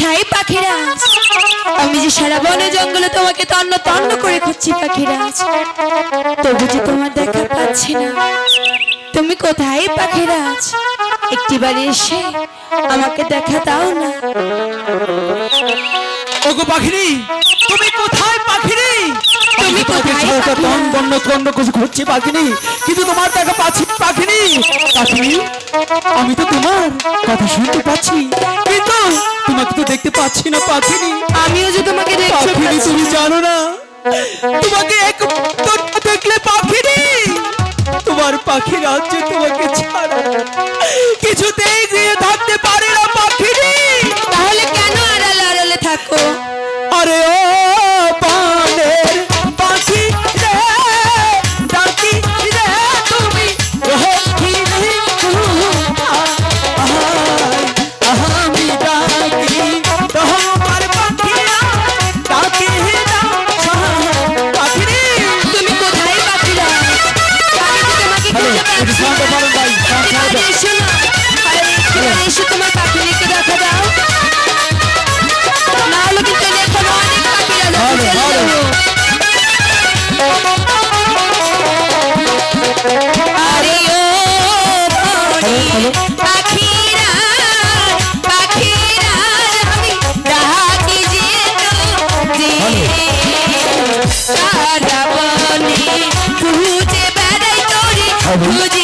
কোথায় পাখিরাজ আমি যে সারা বনে জঙ্গলে তোমাকে তন্ন তন্ন করে খুঁজছি পাখিরাজ তবু যে তোমার দেখা পাচ্ছি না। তুমি কোথায় পাখিরাজ একটিবার এসে আমাকে দেখা দাও না। ওগো পাখিরি তুমি কোথায় পাখিরি? তুমি কোথায় তন বন্য তন্ন কিছু ঘুরছি পাখিনি কিন্তু তোমার দেখা পাচ্ছি পাখিনি পাখিনি আমি তো তোমার কথা শুনতে পাচ্ছি। কিন্তু দেখতে পাচ্ছি না পাখিনি। আমিও যে তোমাকে দেখছি পাখিনি তুমি জানো না। তোমাকে এক দেখলে পাখিনি। তোমার পাখি রাজ্যে তোমাকে ছাড়া কিছুতেই গিয়ে থাকতে Good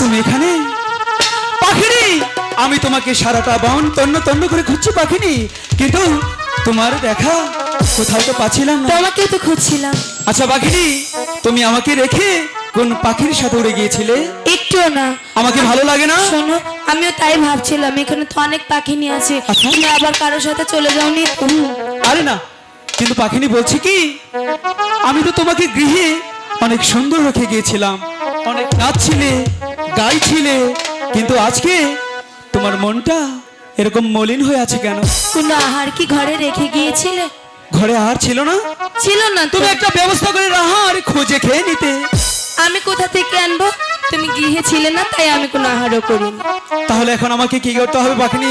তুমি এখানে? পাখিনি আমি তোমাকে সারাটা বন তন্ন তন্ন করে খুঁজছি পাখিনি। কিন্তু তোমার দেখা কোথাও তো পাচ্ছিলাম না। তোমাকেও তো খুঁজছিলাম। আচ্ছা পাখিনি তুমি আমাকে রেখে কোন পাখির সাথে উড়ে গিয়েছিলে? একটুও না। আমাকে ভালো লাগে না? শোনো আমিও তাই ভাবছিলাম এখানে তো অনেক পাখি নিয়ে আছে। আচ্ছা। তুমি আবার কারোর সাথে চলে যাওনি? আরে না কিন্তু পাখিনি বলছি কি আমি তো তোমাকে গৃহে অনেক সুন্দর রেখে গিয়েছিলাম। অনেক নাচছিলে গাইছিলে কিন্তু আজকে তোমার মনটা এরকম মলিন হয়ে আছে কেন? কোনো আহার কি ঘরে রেখে গিয়েছিলে? ঘরে আর ছিল না? ছিল না তুমি একটা ব্যবস্থা করে আহার খুঁজে খেয়ে নিতে। আমি কোথা থেকে আনব? তুমি গৃহে ছিলে না তাই আমি কোনো আহারও করিনি। তাহলে এখন আমাকে কি করতে হবে পাখিনি?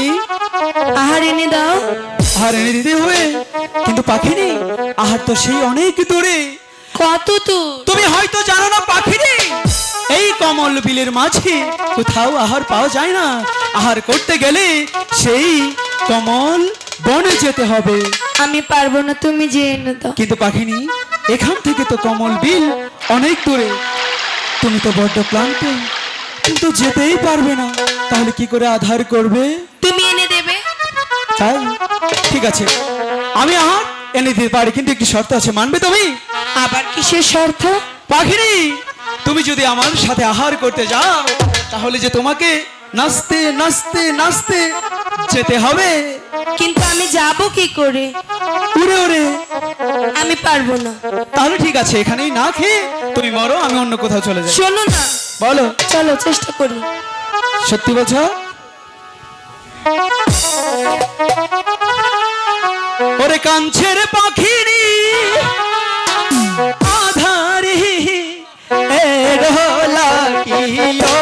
আহার এনে দাও। আহার এনে দিতে হবে কিন্তু পাখিনি আহার তো সেই অনেক দূরে। কত তো তুমি হয়তো জানো না এই বিলের মাঝে কোথাও আহার পাওয়া যায় না। আহার করতে গেলে সেই কমল বনে যেতে হবে। আমি পারব না তুমি যে এনে দাও। কিন্তু পাখিনি এখান থেকে তো কমল বিল অনেক দূরে। তুমি তো বড্ড ক্লান্ত কিন্তু যেতেই পারবে না। তাহলে কি করে আধার করবে? তুমি এনে দেবে। তাই? ঠিক আছে। আমি আহার এনে দিতে পারি কিন্তু একটি শর্ত আছে মানবে তুমি? আবার কিসের শর্ত? পাখিনি তুমি যদি আমার সাথে আহার করতে যাও তাহলে যে তোমাকে নাচতে নাচতে নাচতে যেতে হবে। কিন্তু আমি যাব কি করে? উড়ে উড়ে। আমি পারব না। তাহলে ঠিক আছে এখানেই না খেয়ে তুমি মরো আমি অন্য কোথাও চলে যাই। শোনো না। বলো। চলো চেষ্টা করি। সত্যি বলছো? ওরে কাঞ্ছের পাখিরি किलो